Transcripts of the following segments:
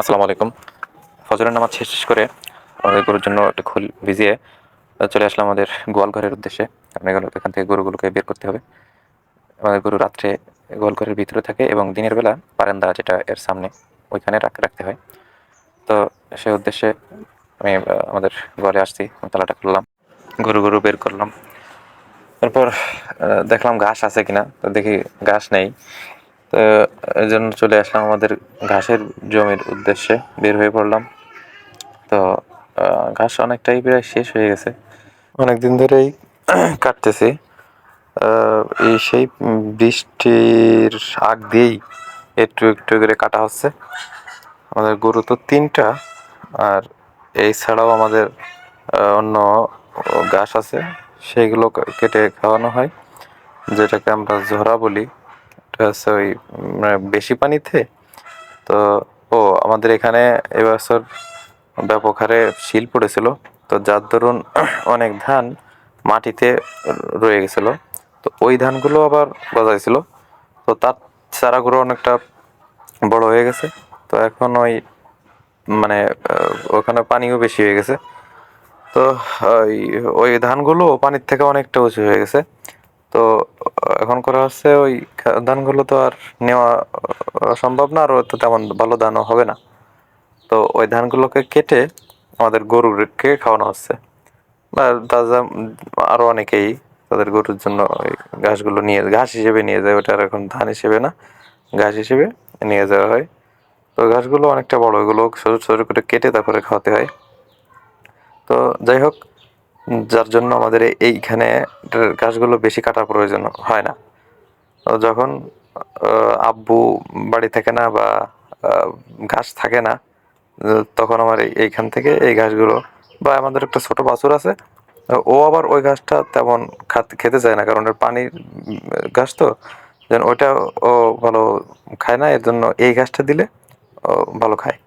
আসসালামু আলাইকুম। ফজরের নামাজ শেষ করে আমাদের গরুর জন্য একটা খোল ভিজিয়ে চলে আসলাম আমাদের গোয়াল ঘরের উদ্দেশ্যে। আপনার গেল এখান থেকে গরুগুলোকে বের করতে হবে। আমাদের গরু রাত্রে গোয়াল ঘরের ভিতরে থাকে এবং দিনের বেলা বারান্দা যেটা এর সামনে ওইখানে রাখতে রাখতে হয়। তো সেই উদ্দেশ্যে আমি আমাদের গোয়ালে আসছি তালাটা খুললাম, গরু গরু বের করলাম। তারপর দেখলাম ঘাস আছে কিনা, তো দেখি ঘাস নেই। তো এই জন্য চলে আসলাম আমাদের ঘাসের জমির উদ্দেশ্যে বের হয়ে পড়লাম। তো ঘাস অনেকটাই প্রায় শেষ হয়ে গেছে। অনেক দিন ধরেই কাটতেছি। এই সেই বৃষ্টির আগ দিয়েই একটু একটু করে কাটা হচ্ছে। আমাদের গরু তো তিনটা, আর এই ছাড়াও আমাদের অন্য ঘাস আছে সেইগুলো কেটে খাওয়ানো হয়, যেটাকে আমরা ঝরা বলি। এটা হচ্ছে ওই বেশি পানিতে? তো, ও, আমাদের এখানে এবছর ব্যাপক হারে শিল পড়েছিল। তো যার দরুন অনেক ধান মাটিতে রয়ে গেছিল। তো ওই ধানগুলো আবার গজাইছিল। তো তার চারাগুলো অনেকটা বড় হয়ে গেছে। তো এখন ওই মানে ওখানে পানিও বেশি হয়ে গেছে। তো ওই ওই ধানগুলো পানির থেকে অনেকটা উঁচু হয়ে গেছে। তো, এখন করা হচ্ছে ওই ধানগুলো তো আর নেওয়া সম্ভব না, আর তো তেমন ভালো ধানও হবে না। তো ওই ধানগুলোকে কেটে আমাদের গরুকে খাওয়ানো হচ্ছে। তাজা আরও অনেকেই তাদের গরুর জন্য ওই ঘাসগুলো নিয়ে, ঘাস হিসেবে নিয়ে যায় ওটা এখন ধান হিসেবে না, ঘাস হিসেবে নিয়ে যাওয়া হয়। তো ঘাসগুলো অনেকটা বড় এগুলো ছোট ছোট করে কেটে তারপরে খাওয়াতে হয়। তো যাই হোক যার জন্য আমাদের এইখানে ঘাসগুলো বেশি কাটার প্রয়োজন হয় না। যখন আব্বু বাড়ি থাকে না বা ঘাস থাকে না তখন আমার এই- এইখান থেকে এই ঘাসগুলো বা আমাদের একটা ছোট বাছুর আছে ও আবার ওই ঘাসটা তেমন খাত চায় না, কারণ পানির ঘাস তো, যেন ওইটা ও ভালো খায় না, এর জন্য এই ঘাসটা দিলে ও ভালো খায়।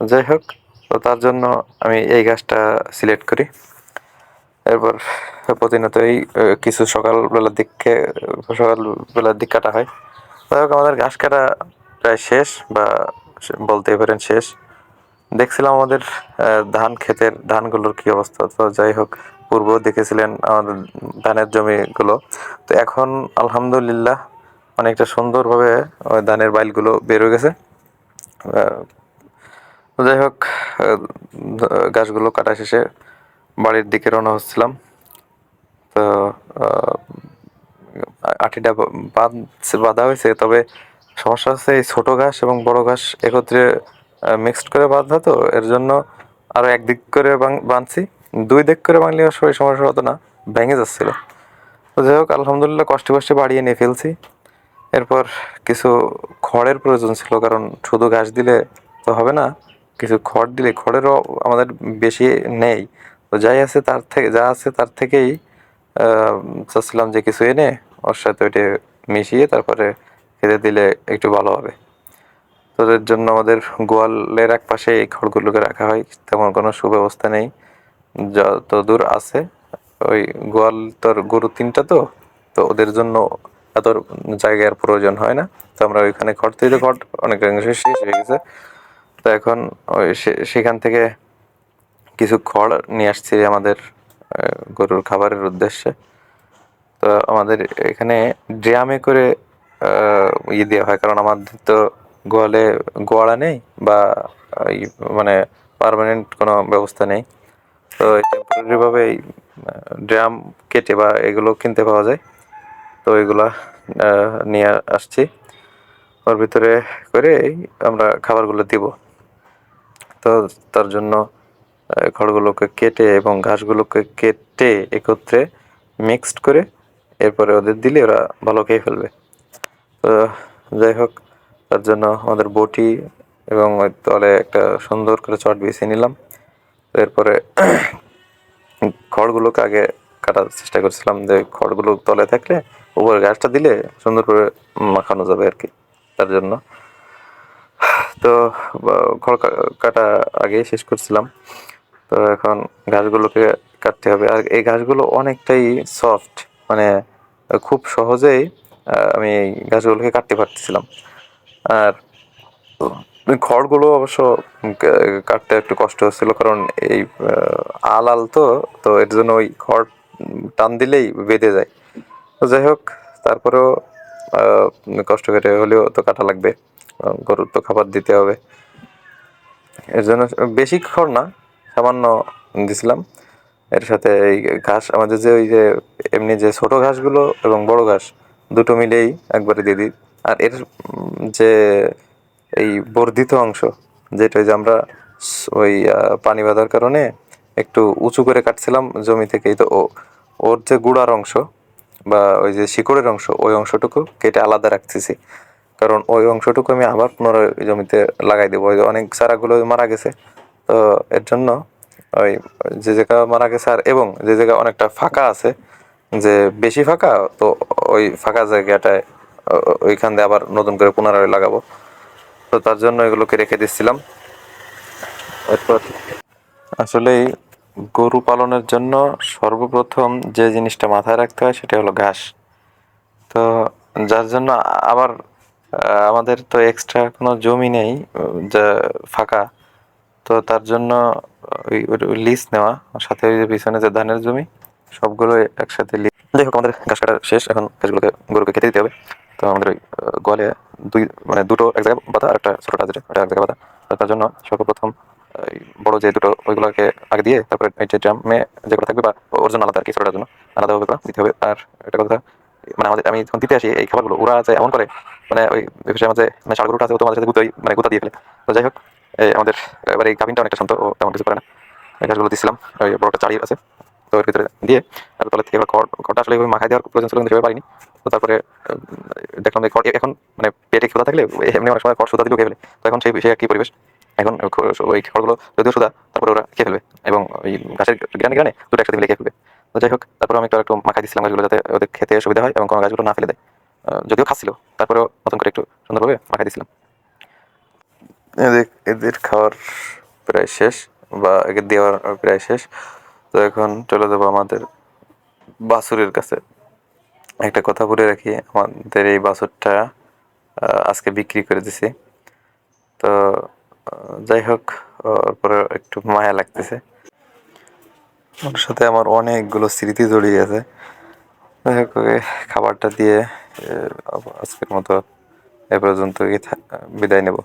যাই হোক, তো তার জন্য আমি এই ঘাসটা সিলেক্ট করি। এরপর প্রতিনিয়তই কিছু সকালবেলার দিকে সকালবেলার দিক কাটা হয়। যাই হোক, আমাদের ঘাস কাটা প্রায় শেষ বা বলতেই পারেন শেষ। দেখছিলাম আমাদের ধান ক্ষেতের ধানগুলোর কি অবস্থা। তো যাই হোক পূর্ব দেখেছিলেন আমাদের ধানের জমিগুলো। তো এখন আলহামদুলিল্লাহ অনেকটা সুন্দরভাবে ওই ধানের বাইলগুলো বের গেছে। যাই হোক গাছগুলো কাটা শেষে বাড়ির দিকে রওনা হচ্ছিলাম। তো আটিটা বাঁধ বাঁধা হয়েছে, তবে সমস্যা হচ্ছে এই ছোটো ঘাস এবং বড় ঘাস একত্রে মিক্সড করে বাঁধা তো, এর জন্য আরও একদিক করে বাঁধছি। দুই দিক করে বাঁধলে এই সমস্যা হতো না, ভেঙে যাচ্ছিল। তো যাই হোক, আলহামদুলিল্লাহ কষ্টে কষ্টে বাড়িয়ে নিয়ে ফেলছি। এরপর কিছু খড়ের প্রয়োজন ছিল, কারণ শুধু ঘাস দিলে তো হবে না, কিছু খড় দিলে, খড়েরও আমাদের বেশি নেই। তো যাই আছে তার থেকে যা আছে তার থেকেই চাচ্ছিলাম যে কিছু এনে ওর সাথে ওইটা মিশিয়ে তারপরে খেতে দিলে একটু ভালো হবে। তো এর জন্য আমাদের গোয়ালের এক পাশে এই খড়গুলোকে রাখা হয়, তেমন কোনো সুব্যবস্থা নেই। যত দূর আছে, ওই গোয়াল তোর গরু তিনটা তো তো ওদের জন্য এত জায়গার প্রয়োজন হয় না। তো আমরা ওইখানে খড় তৈরি খড় অনেক শেষ হয়ে গেছে। তো এখন ওই সেখান থেকে কিছু খড় নিয়ে আসছি আমাদের গরুর খাবারের উদ্দেশ্যে। তো আমাদের এখানে ড্রামে করে ইয়ে দেওয়া হয়, কারণ আমাদের তো গোয়ালে গোয়ালা নেই বা মানে পার্মানেন্ট কোনো ব্যবস্থা নেই। তো টেম্পোরারি ভাবে এই ড্রাম কেটে বা এগুলো কিনতে পাওয়া যায়। তো এগুলা নিয়ে আসছি। ওর ভিতরে করে আমরা খাবারগুলো দিব। তো তার জন্য খড়গুলোকে কেটে এবং ঘাসগুলোকে কেটে একত্রে মিক্সড করে এরপরে ওদের দিলে ওরা ভালো খেয়ে ফেলবে। তো যাই হোক, তার জন্য আমাদের বটি এবং ওই তলে একটা সুন্দর করে চট বিছিয়ে নিলাম। এরপরে খড়গুলোকে আগে কাটার চেষ্টা করছিলাম যে খড়গুলো তলে থাকলে উপরে ঘাসটা দিলে সুন্দর করে মাখানো যাবে আর কি, তার জন্য। তো খড় কাটা আগেই শেষ করছিলাম। তো এখন ঘাসগুলোকে কাটতে হবে। আর এই ঘাসগুলো অনেকটাই সফট মানে খুব সহজেই আমি ঘাসগুলোকে কাটতে পারতেছিলাম। আর খড়গুলো অবশ্য কাটতে একটু কষ্ট হচ্ছিল কারণ এই আল আল তো তো এর জন্য ওই খড় টান দিলেই বেঁধে যায়। তো যাই হোক, তারপরেও কষ্ট করে হলেও তো কাটা লাগবে। গরুর তো খাবার দিতে হবে। এর জন্য বেশি খড় না সামান্য দিছিলাম। এর সাথে এই ঘাস, আমাদের যে ওই যে এমনি যে ছোট ঘাসগুলো এবং বড় ঘাস, দুটো মিলেই একবারে দিয়ে দিই। আর এর যে এই বর্ধিত অংশ, যেটা যে আমরা ওই পানি বাঁধার কারণে একটু উঁচু করে কাটছিলাম জমি থেকেই, তো ওর যে গুড়ার অংশ বা ওই যে শিকড়ের অংশ, ওই অংশটুকু কেটে আলাদা রাখতেছি। কারণ ওই অংশটুকু আমি আবার পুনরায় জমিতে লাগাই দেবো। অনেক চারাগুলো মারা গেছে, তো এর জন্য ওই যে জায়গা মারা গেছে আর এবং যে জায়গা অনেকটা ফাঁকা আছে, যে বেশি ফাঁকা, তো ওই ফাঁকা জায়গাটায় ওইখান দিয়ে আবার নতুন করে পুনরায় লাগাবো। তো তার জন্য এগুলোকে রেখে দিচ্ছিলাম। এরপর আসলেই গরু পালনের জন্য সর্বপ্রথম যে জিনিসটা মাথায় রাখতে হয় সেটা হলো ঘাস। তো যার জন্য আবার আমাদের তো এক্সট্রা কোনো জমি নেই যা ফাঁকা। তো তার জন্য ওই লিজ নেওয়া সাথে ওই যে পিছনে যে ধানের জমি, সবগুলো একসাথে লিজ যাই আমাদের ঘাস কাটা শেষ, এখন ঘাসগুলোকে গরুকে খেতে দিতে হবে। তো আমাদের ওই গোয়ালে দুই মানে দুটো এক জায়গায় বাঁধা আর একটা ছোটোটা যেটা ওটা এক জায়গায় বাঁধা। তার জন্য সর্বপ্রথম বড় যে দুটো ওইগুলোকে আগে দিয়ে, তারপরে এই যে ড্রামে যেগুলো থাকবে বা ওর জন্য আলাদা আর কি, ছোটোটার জন্য আলাদাভাবে করে দিতে হবে। আর একটা কথা মানে আমাদের, আমি যখন দিতে আসি, এই খাবারগুলো, ওরা যে এমন করে মানে ওই বিষয়ে আমাদের মানে গরুটা আছে, ও তোমাদের সাথে গুতাই মানে গুতা দিয়ে ফেলে। তো যাই হোক আমাদের এবার এই গাভিনটা অনেকটা শান্ত ও তেমন কিছু করে না। এই ঘাসগুলো দিচ্ছিলাম ওই বড় একটা চাড়ি আছে। তো ওর ভিতরে দিয়ে, আর তলা থেকে এবার খড়, খড়টা আসলে মাখায় দেওয়ার প্রয়োজন ছিল, কিন্তু পারিনি। তো তারপরে দেখলাম যে খড় এখন মানে পেটে ক্ষুধা থাকলে, এমনি অনেক সময় খড় সুদা দিলেও খেয়ে ফেলে। তো এখন সেই সেই কি পরিবেশ। এখন ওই খড়গুলো যদিও সুদা তারপরে ওরা খেয়ে ফেলবে। এবং ওই গাছের গ্রানে গ্রানে দুটো একসাথে মিলে খেয়ে ফেলবে। তো যাই হোক, তারপরে আমি একটু একটু মাখাই দিচ্ছিলাম গাছগুলো যাতে ওদের খেতে সুবিধা হয় এবং কোনো গাছগুলো না ফেলে দেয়। যদিও খাচ্ছিল, তারপরেও নতুন করে একটু সুন্দরভাবে মাখাই দিচ্ছিলাম এদের এদের খাওয়ার প্রায় শেষ বা এদের দেওয়ার প্রায় শেষ। তো এখন চলে যাব আমাদের বাছুরের কাছে। একটা কথা বলে রাখি, আমাদের এই বাছুরটা আজকে বিক্রি করে দিছি। তো যাই হোক পরে একটু মায়া লাগতেছে। ওর সাথে আমার অনেকগুলো স্মৃতি জড়িয়ে আছে। যাই হোক, ওকে খাবারটা দিয়ে আজকের মতো এ পর্যন্ত বিদায় নেব।